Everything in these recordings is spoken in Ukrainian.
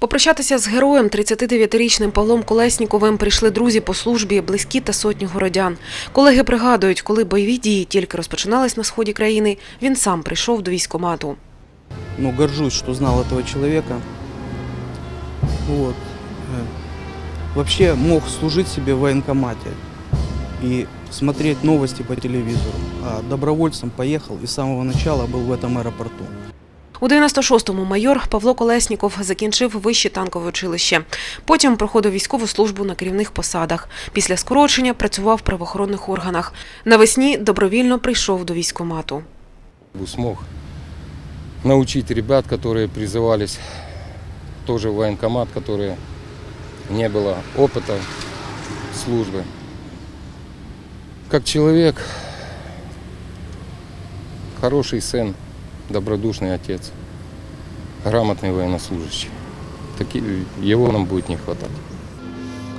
Попрощатися з героєм 39-річним Павлом Колесніковим прийшли друзі по службі, близькі та сотні городян. Колеги пригадують, коли бойові дії тільки розпочинались на сході країни, він сам прийшов до військкомату. ну, горжусь, что знал этого человека. Вот. Э, Вообще мог служить себе в военкомате и смотреть новости по телевизору. А добровольцем поехал и с самого начала был в этом аэропорту. У 96-му майор Павло Колесніков закінчив вище танкове училище. Потім проходив військову службу на керівних посадах. Після скорочення працював в правоохоронних органах. Навесні добровільно прийшов до військкомату. смог научить ребят, которые призывались тоже в военкомат, которые не было опыта службы. Как человек, хороший сын, добродушный отец, грамотный военнослужащий. Таки, его нам будет не хватать.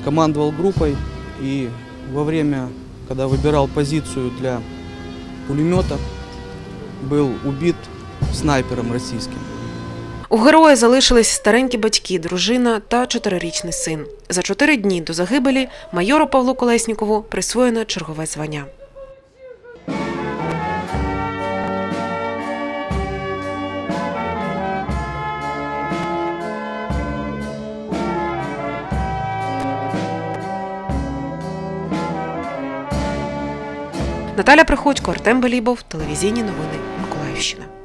Командовал группой и во время, когда выбирал позицию для пулемета, был убит снайпером российским. У героя залишились старенькі батьки, дружина та чотирирічний син. За чотири дні до загибелі майору Павлу Колеснікову присвоєно чергове звання. Наталя Приходько, Артем Белібов, телевізійні новини Миколаївщина.